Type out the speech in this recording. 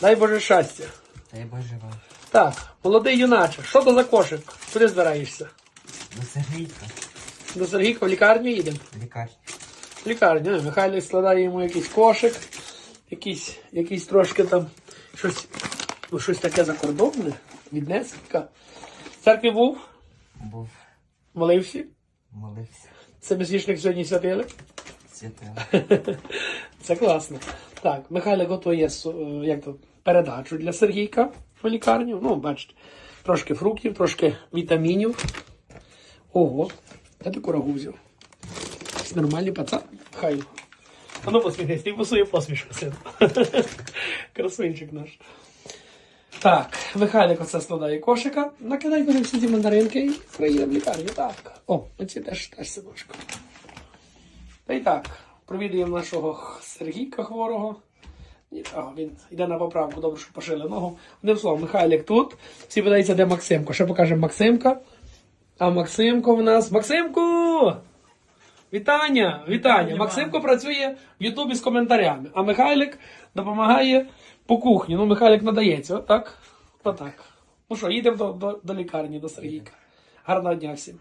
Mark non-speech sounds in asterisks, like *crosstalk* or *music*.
Дай Боже щастя. Дай Боже вам. Так, молодий юначе, що то за кошик? Куди збираєшся? До Сергійка. До Сергійка в лікарню їдемо? В лікарні. В лікарню. Михайло складає йому якийсь кошик, якийсь, якийсь трошки там щось, ну, щось таке закордонне, віднесенька. В церкві був, Був, молився. молився. Це безвічник сьогодні святили. Святила. *laughs* Це класно. Так, Михайло готує е, як то, передачу для Сергійка в лікарню. Ну, бачите, трошки фруктів, трошки вітамінів. Ого, я таку рагу взяв. Нормальний пацан. Михайло. А ну посміхнись, ти посує посмішку, син. *laughs* Красунчик наш. Так, Михайлик оце складає кошика. Накидай куди всі ці мандаринки і приїде в лікарню. Так. О, оці теж теж синочка. Та й так, провідуємо нашого Сергійка хворого. Нічого, він йде на поправку, добре, що пошили ногу. Одним словом, Михайлик тут. Всі питаються, де Максимко. Ще покажемо Максимка. А Максимко в нас. Максимку! Вітання! Вітання! Максимко працює в Ютубі з коментарями, а Михайлик допомагає по кухні. Ну, Михайлик надається, отак. Отак. Ну що, їдемо до, до, до лікарні, до Сергійка. Гарного дня всім.